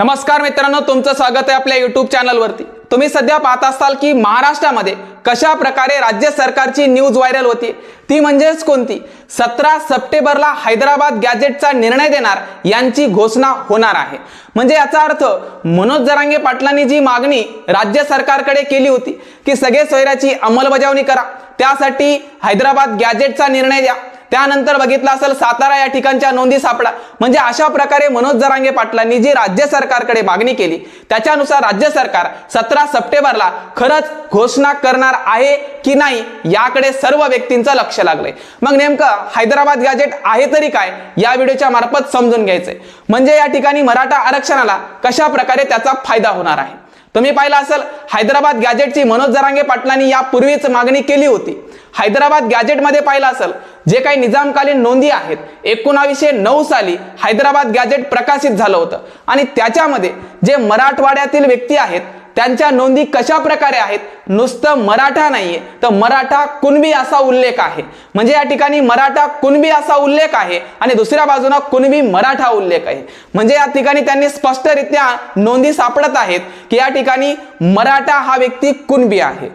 नमस्कार मित्रांनो तुमचं स्वागत आहे आपल्या युट्यूब चॅनलवरती तुम्ही सध्या पाहत असाल की महाराष्ट्रामध्ये कशा प्रकारे राज्य सरकारची न्यूज व्हायरल होती? ती म्हणजेच कोणती? सतरा सप्टेंबरला हैदराबाद गॅजेटचा निर्णय देणार यांची घोषणा होणार आहे. म्हणजे याचा अर्थ मनोज जरांगे पाटलांनी जी मागणी राज्य सरकारकडे केली होती की सगळे सोयऱ्याची अंमलबजावणी करा. त्यासाठी हैदराबाद गॅजेटचा निर्णय द्या. त्यानंतर बघितलं असेल सातारा या ठिकाणच्या नोंदी सापडा. म्हणजे अशा प्रकारे मनोज जरांगे पाटलांनी जी राज्य सरकारकडे मागणी केली त्याच्यानुसार राज्य सरकार सतरा सप्टेंबरला खरंच घोषणा करणार आहे की नाही याकडे सर्व व्यक्तींचं लक्ष लागलंय. मग नेमकं हैदराबाद गॅजेट आहे तरी काय या व्हिडिओच्या मार्फत समजून घ्यायचंय. म्हणजे या ठिकाणी मराठा आरक्षणाला कशा प्रकारे त्याचा फायदा होणार आहे? तुम्ही पाहिलं असेल हैदराबाद गॅजेटची मनोज जरांगे पाटलांनी यापूर्वीच मागणी केली होती. हैदराबाद गॅजेटमध्ये पाहिलं असेल जे काही निजामकालीन नोंदी आहेत एकोणावीसशे नऊ साली हैदराबाद गॅजेट प्रकाशित झालं होतं. आणि त्याच्यामध्ये जे मराठवाड्यातील व्यक्ती आहेत त्यांच्या नोंदी कशा प्रकारे आहेत? नुसतं मराठा नाहीये. तर मराठा कुणबी असा उल्लेख आहे? म्हणजे या ठिकाणी मराठा कुणबी असा उल्लेख आहे आणि दुसऱ्या बाजूला कुणबी मराठा उल्लेख आहे. म्हणजे या ठिकाणी त्यांनी स्पष्टरित्या नोंदी सापडत आहेत की या ठिकाणी मराठा हा व्यक्ती कुणबी आहे.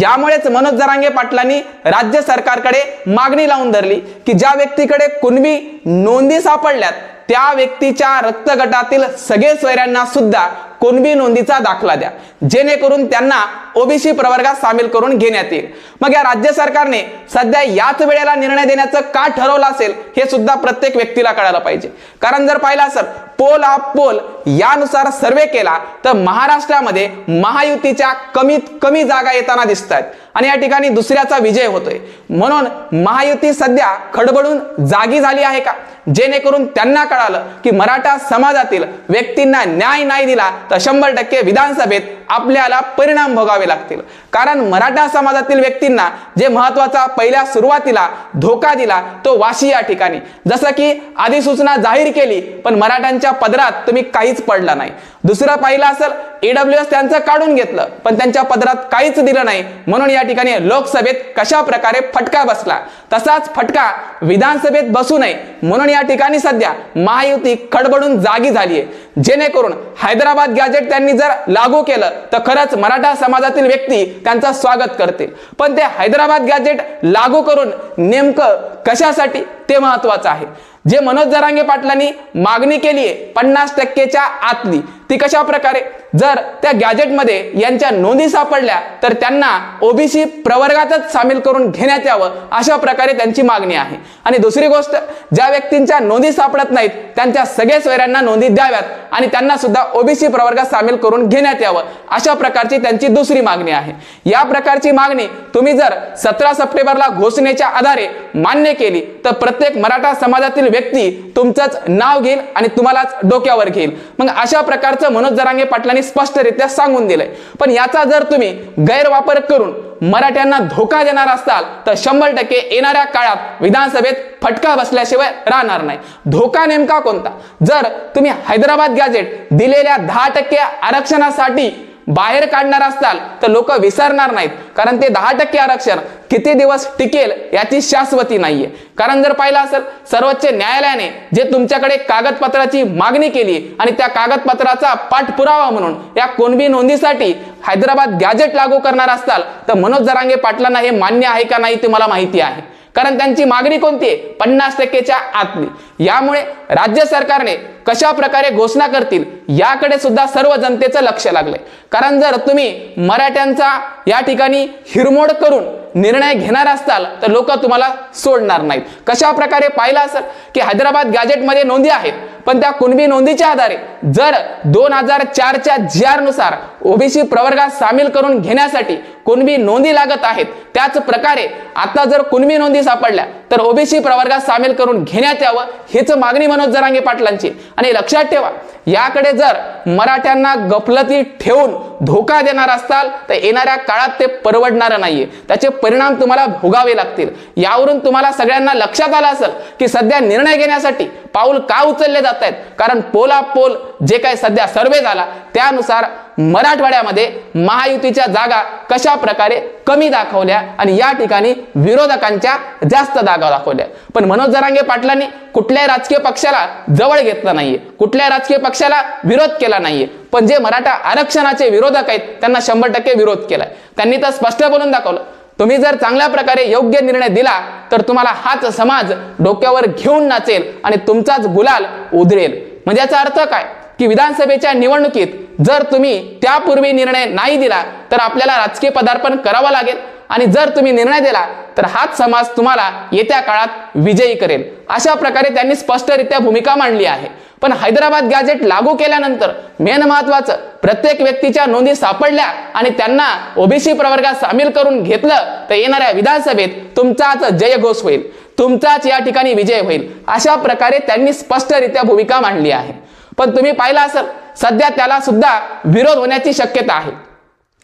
यामुळेच मनोज जरांगे पाटलांनी राज्य सरकारकडे मागणी लावून धरली की ज्या व्यक्तीकडे कुणबी नोंदी सापडल्यात त्या व्यक्तीच्या रक्तगटातील सगळे स्वैऱ्यांना सुद्धा कुणबी नोंदीचा दाखला द्या. जेणेकरून त्यांना ओबीसी प्रवर्गात सामील करून घेण्यात येईल. मग या राज्य सरकारने सध्या याच वेळेला निर्णय देण्याचं का ठरवलं असेल हे सुद्धा प्रत्येक व्यक्तीला कळायला पाहिजे. कारण जर पाहिलं असेल पोल ऑफ पोल यानुसार सर्वे केला तर महाराष्ट्रामध्ये महायुतीच्या कमीत कमी जागा येताना दिसत आहेत आणि या ठिकाणी दुसऱ्याचा विजय होतोय. म्हणून महायुती सध्या खडबडून जागी झाली आहे का? जेणेकरून त्यांना कळालं की मराठा समाजातील व्यक्तींना न्याय नाही दिला तर शंभर टक्के विधानसभेत आपल्याला परिणाम भोगावे लागतील. कारण मराठा समाजातील व्यक्तींना जे महत्त्वाचा पहिल्या सुरुवातीला धोका दिला तो वाशी या ठिकाणी. जसं की अधिसूचना जाहीर केली पण मराठ्यांच्या पदरात तुम्ही काहीच पडला नाही. दुसरं पाहिलं असेल ईडब्ल्यू एस त्यांचं काढून घेतलं पण त्यांच्या पदरात काहीच दिलं नाही. म्हणून या ठिकाणी लोकसभेत कशा प्रकारे फटका बसला? तसाच फटका विधानसभेत बसू नये. म्हणून या ठिकाणी सध्या महायुती खडबडून जागी झाली आहे जेणेकरून हैदराबाद गॅजेट त्यांनी जर लागू केलं तर खरंच मराठा समाजातील व्यक्ती त्यांचा स्वागत करतील. पण ते हैदराबाद गॅजेट लागू करून नेमकं कशासाठी ते महत्वाचं आहे? जे मनोज जरांगे पाटलांनी मागणी केली आहे पन्नास टक्केच्या आतली ती कशा प्रकारे जर त्या गॅजेटमध्ये यांच्या नोंदी सापडल्या तर त्यांना ओबीसी प्रवर्गातच सामील करून घेण्यात यावं अशा प्रकारे त्यांची मागणी आहे. आणि दुसरी गोष्ट ज्या व्यक्तींच्या नोंदी सापडत नाहीत त्यांच्या सगळ्या सोयऱ्यांना नोंदी द्याव्यात आणि त्यांना सुद्धा ओबीसी प्रवर्गात सामील करून घेण्यात यावं अशा प्रकारची त्यांची दुसरी मागणी आहे. या प्रकारची मागणी तुम्ही जर सतरा सप्टेंबरला घोषणेच्या आधारे मान्य केली तर प्रत्येक मराठा समाजातील व्यक्ती तुमचंच नाव घेईल आणि तुम्हालाच डोक्यावर घेईल. मग अशा प्रकारचं मनोज जरांगे पाटलांनी स्पष्टरित्या सांगून दिलंय. पण याचा जर तुम्ही गैरवापर करून मराठ्यांना धोका देणार असाल तर शंभर टक्के येणाऱ्या काळात विधानसभेत फटका बसल्याशिवाय राहणार नाही. धोका नेमका कोणता? जर तुम्ही हैदराबाद गॅजेट दिलेल्या दहा टक्के आरक्षणासाठी बाहेर काढणार असाल तर लोक विसरणार नाहीत. कारण ते दहा टक्के आरक्षण किती दिवस टिकेल याची शाश्वती नाहीये. कारण जर पाहिलं असेल सर्वोच्च न्यायालयाने जे तुमच्याकडे कागदपत्राची मागणी केली आणि त्या कागदपत्राचा पाठपुरावा म्हणून या कोणबी नोंदीसाठी हैदराबाद गॅजेट लागू करणार असाल तर मनोज जरांगे पाटलांना हे मान्य आहे का नाही ते मला माहिती आहे. कारण त्यांची मागणी कोणती आहे? पन्नास टक्केच्या आतली. यामुळे राज्य सरकारने कशा प्रकारे घोषणा करतील याकडे सुद्धा सर्व जनतेचं लक्ष लागलंय. कारण जर तुम्ही मराठ्यांचा या ठिकाणी हिरमोड करून निर्णय घेणार असाल तर लोक तुम्हाला सोडणार नाहीत. कशा प्रकारे पाहिलं असेल की हैदराबाद गॅजेटमध्ये नोंदी आहेत पण त्या कुणबी नोंदीच्या आधारे जर दोन हजार चारच्या जी आरनुसार ओबीसी प्रवर्गात सामील करून घेण्यासाठी कुणबी नोंदी लागत आहेत त्याच प्रकारे आता जर कुणबी नोंदी सापडल्या तर ओबीसी प्रवर्गात सामील करून घेण्यात यावं हेच मागणी मनोज जरांगे पाटलांची. आणि लक्षात ठेवा याकडे जर मराठ्यांना गफलती ठेवून धोका देणार असाल तर येणाऱ्या काळात ते परवडणार नाहीये. त्याचे परिणाम तुम्हाला भोगावे लागतील. यावरून तुम्हाला सगळ्यांना लक्षात आलं असेल की सध्या निर्णय घेण्यासाठी पाऊल का उचलले जात आहेत कारण पोला पोल जे काही सध्या सर्वे झाला त्यानुसार मराठवाड्यामध्ये महायुतीच्या जागा कशा प्रकारे कमी दाखवल्या आणि या ठिकाणी विरोधकांच्या जास्त जागा दाखवल्या. पण मनोज जरांगे पाटलांनी कुठल्याही राजकीय पक्षाला जवळ घेतलं नाहीये. कुठल्याही राजकीय पक्षाला विरोध केला नाहीये. पण जे मराठा आरक्षणाचे विरोधक आहेत त्यांना शंभर टक्के विरोध केलाय. त्यांनी तर स्पष्ट बोलून दाखवलं. तुम्ही जर चांगल्या प्रकारे योग्य निर्णय दिला तर तुम्हाला हाच समाज डोक्यावर घेऊन नाचेल आणि तुमचाच गुलाल उधळेल. म्हणजे याचा अर्थ काय? की विधानसभेच्या निवडणुकीत जर तुम्ही त्यापूर्वी निर्णय नाही दिला तर आपल्याला राजकीय पदार्पण करावं लागेल. आणि जर तुम्ही निर्णय दिला तर हाच समाज तुम्हाला येत्या काळात विजयी करेल. अशा प्रकारे त्यांनी स्पष्टरित्या भूमिका मांडली आहे. पण हैदराबाद गॅजेट लागू केल्यानंतर मेन महत्वाचं प्रत्येक व्यक्तीच्या नोंदी सापडल्या आणि त्यांना ओबीसी प्रवर्गात सामील करून घेतलं तर येणाऱ्या विधानसभेत तुमचाच जयघोष होईल. तुमचाच या ठिकाणी विजय होईल. अशा प्रकारे त्यांनी स्पष्टरित्या भूमिका मांडली आहे. पण तुम्ही पाहिलं असेल सध्या त्याला सुद्धा विरोध होण्याची शक्यता आहे.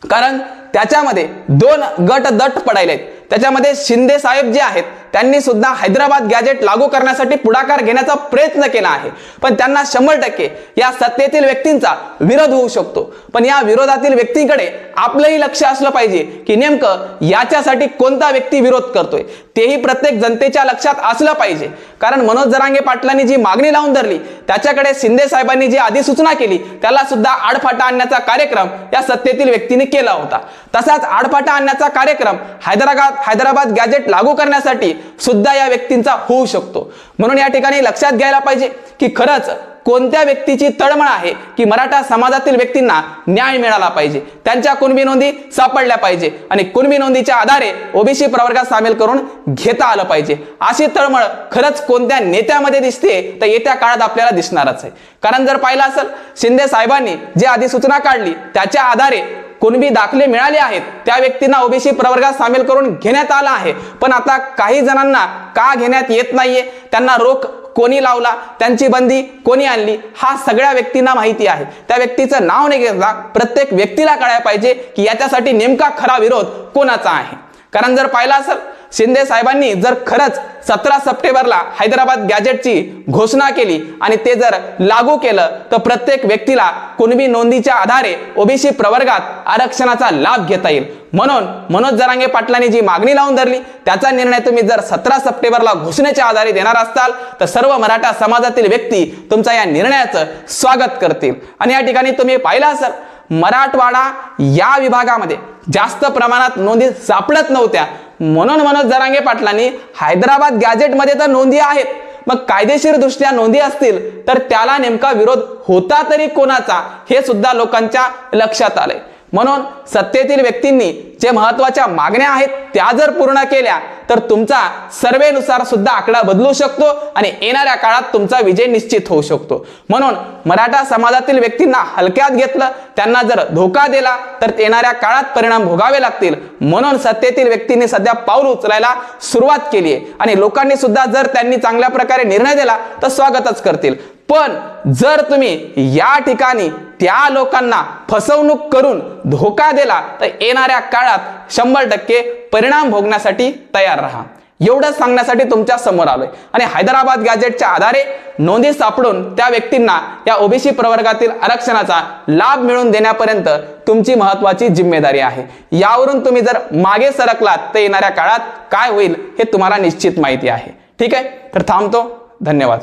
कारण त्याच्यामध्ये दोन गट दट पडायलेत. त्याच्यामध्ये शिंदे साहेब जे आहेत त्यांनी सुद्धा हैदराबाद गॅजेट लागू करण्यासाठी पुढाकार घेण्याचा प्रयत्न केला आहे. पण त्यांना शंभर टक्के या सत्तेतील व्यक्तींचा विरोध होऊ शकतो. पण या विरोधातील व्यक्तीकडे आपलंही लक्ष असलं पाहिजे की नेमकं याच्यासाठी कोणता व्यक्ती विरोध करतोय. तेही प्रत्येक जनतेच्या लक्षात असलं पाहिजे. कारण मनोज जरांगे पाटलांनी जी मागणी लावून धरली त्याच्याकडे शिंदे साहेबांनी जी अधिसूचना केली त्याला सुद्धा आडफाटा आणण्याचा कार्यक्रम या सत्तेतील व्यक्तीने केला होता. तसाच आडफाटा आणण्याचा कार्यक्रम हैदराबाद हैदराबाद गॅजेट लागू करण्यासाठी सुद्धा या व्यक्तींचा होऊ शकतो. म्हणून या ठिकाणी लक्षात घ्यायला पाहिजे की खरंच कोणत्या व्यक्तीची तळमळ आहे की मराठा समाजातील व्यक्तींना न्याय मिळाला पाहिजे. त्यांच्या कुणबी नोंदी सापडल्या पाहिजे आणि कुणबी नोंदीच्या आधारे ओबीसी प्रवर्गात सामील करून घेता आलं पाहिजे. अशी तळमळ खरंच कोणत्या नेत्यामध्ये दिसते तर येत्या काळात आपल्याला दिसणारच आहे. कारण जर पाहिलं असेल शिंदे साहेबांनी जी अधिसूचना काढली त्याच्या आधारे कुणबी दाखले मिळाले आहेत त्या व्यक्तींना ओबीसी प्रवर्गात सामील करून घेण्यात आला आहे. पण आता काही जणांना का घेण्यात येत नाहीये? त्यांना रोख कोणी लावला? त्यांची बंदी कोणी आणली? हा सगळ्या व्यक्तींना माहिती आहे. त्या व्यक्तीचं नाव नाही घेतला. प्रत्येक व्यक्तीला कळायला पाहिजे की याच्यासाठी नेमका खरा विरोध कोणाचा आहे? कारण जर पाहिला असेल शिंदे साहेबांनी जर खरंच सतरा सप्टेंबरला हैदराबाद गॅजेटची घोषणा केली आणि ते जर लागू केलं तर प्रत्येक व्यक्तीला कुणबी नोंदीच्या आधारे ओबीसी प्रवर्गात आरक्षणाचा लाभ घेता येईल. म्हणून मनोज जरांगे पाटलांनी जी मागणी लावून धरली त्याचा निर्णय तुम्ही जर सतरा सप्टेंबरला घोषणेच्या आधारे देणार असताल तर सर्व मराठा समाजातील व्यक्ती तुमचा या निर्णयाचं स्वागत करतील. आणि या ठिकाणी तुम्ही पाहिलं असाल मराठवाडा या विभागामध्ये जास्त प्रमाणात नोंदी सापडत नव्हत्या. म्हणून मनोज जरांगे पाटलांनी हैदराबाद गॅजेटमध्ये तर नोंदी आहेत. मग कायदेशीर दृष्ट्या नोंदी असतील तर त्याला नेमका विरोध होता तरी कोणाचा हे सुद्धा लोकांच्या लक्षात आलंय. म्हणून सत्तेतील व्यक्तींनी जे महत्त्वाच्या मागण्या आहेत त्या जर पूर्ण केल्या तर तुमचा सर्वेनुसार सुद्धा आकडा बदलू शकतो आणि येणाऱ्या काळात तुमचा विजय निश्चित होऊ शकतो. म्हणून मराठा समाजातील व्यक्तींना हलक्यात घेतलं त्यांना जर धोका दिला तर येणाऱ्या काळात परिणाम भोगावे लागतील. म्हणून सत्तेतील व्यक्तींनी सध्या पाऊल उचलायला सुरुवात केली आहे. आणि लोकांनी सुद्धा जर त्यांनी चांगल्या प्रकारे निर्णय दिला तर स्वागतच करतील. पण जर तुम्ही या ठिकाणी त्या लोकांना फसवणूक करून धोका दिला तर येणाऱ्या काळात शंभर टक्के परिणाम भोगण्यासाठी तयार राहा. एवढं सांगण्यासाठी तुमच्यासमोर आलोय. आणि हैदराबाद गॅजेटच्या आधारे नोंदी सापडून त्या व्यक्तींना या ओबीसी प्रवर्गातील आरक्षणाचा लाभ मिळवून देण्यापर्यंत तुमची महत्वाची जिम्मेदारी आहे. यावरून तुम्ही जर मागे सरकलात तर येणाऱ्या काळात काय होईल हे तुम्हाला निश्चित माहिती आहे. ठीक आहे? तर थांबतो. धन्यवाद.